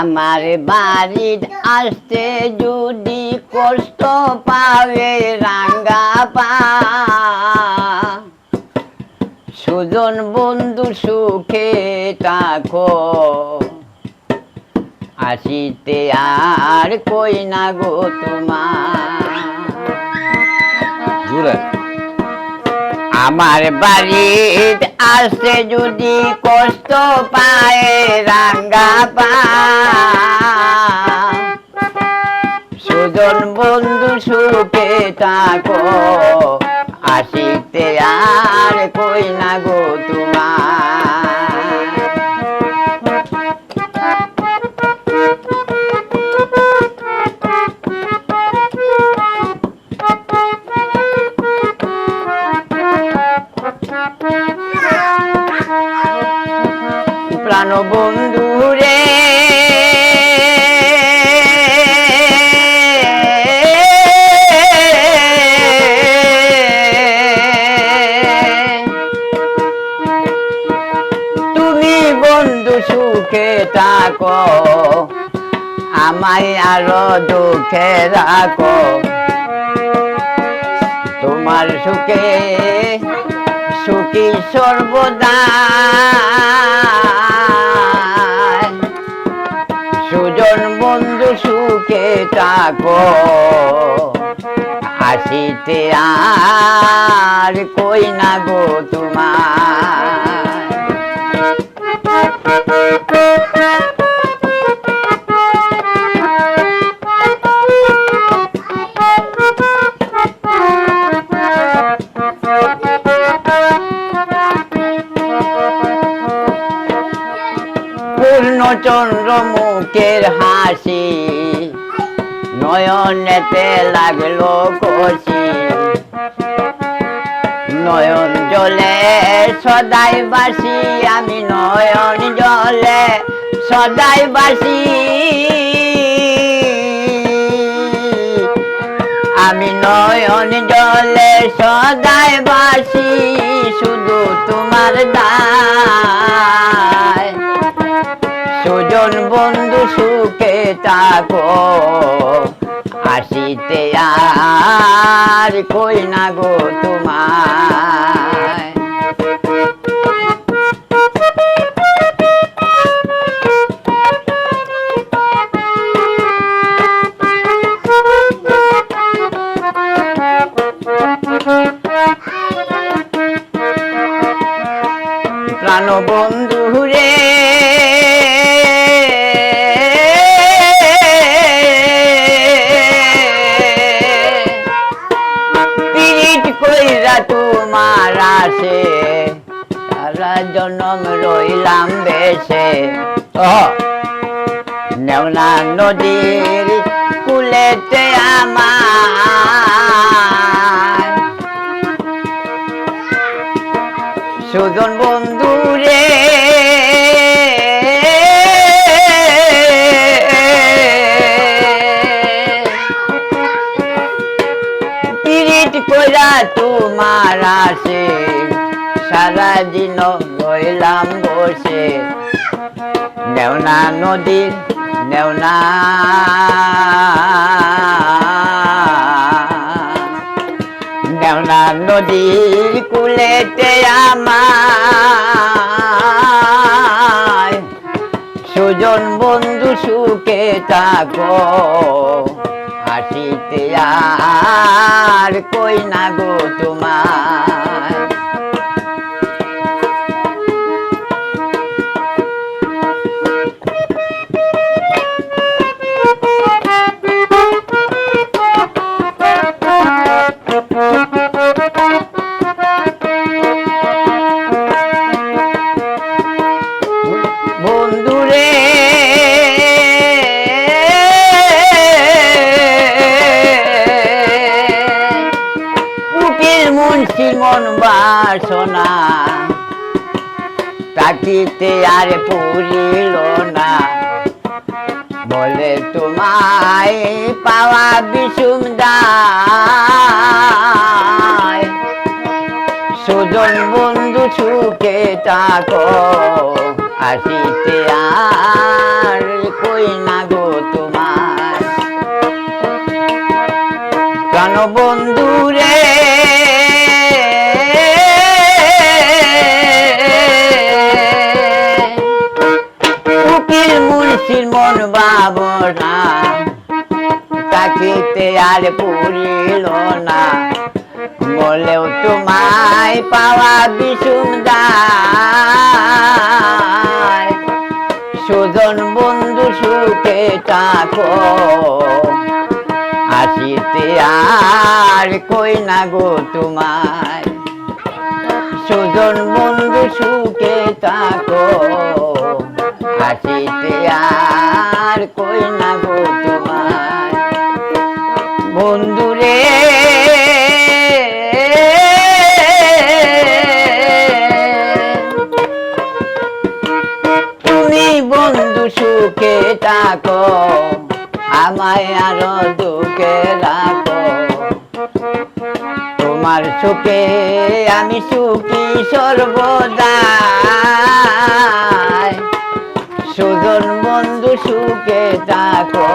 আমার বাড়ির আসতে যদি কষ্ট পাবে রাঙ্গা পা। সুজন বন্ধু সুখে থাকো, আসিতে আর কই না গো তোমার। আমার বাড়ির আসতে যদি কষ্ট পায় রাঙ্গা পা। বন্ধু সুপে থাকো, আসিতে আর কই না গো তোমার। সুখে থাকো। আমায় আরও দুঃখে রাখো। তোমার সুখে সুখী সর্বদা। সুজন বন্ধু সুখে থাকো। আসিতে আর কই না গো তোমার পূর্ণচন্দ্র মুখের হাসি। নয়নেতে লাগল কষি। নয়ন জলে সদাই বাসি, আমি নয়ন জলে সদাই বাসি। আমি নয়ন জলে সদাই বাসি, শুধু তোমার দায় সুজন বন্ধু সুখে থাকো। আসিতে আর কই না গো তোমার তোমার আসে সারা জনম রইলাম বেশে নেওনা নদীর কুলেতে আমার তোমার আসে। সারা দিন রইলাম বসে। নেওনা নদীর নেওনা নেওনা নদীর কুলেতে আমার সুজন বন্ধু সুখে থাকো, হাসিতে আর কই না গো। মন বাসনা। তাকিতে আর পুরিল না। বলে তোমায় পাওয়া বিষুম সুজন বন্ধু সুখে থাকো, আসিতে আর কই না গো তোমার প্রাণ বন্ধু তাকিতে আর পুরিল না। বলেও তোমায় পাওয়া বিষুম সুজন বন্ধু সুখে থাকো। আসিতে আর কই না গো তোমায়। সুজন বন্ধু সুখে থাকো। আসিতে আর থাকো আমায় আরও দুঃখে রাখো। তোমার সুখে আমি সুখী সর্বদা সুজন বন্ধু সুখে থাকো।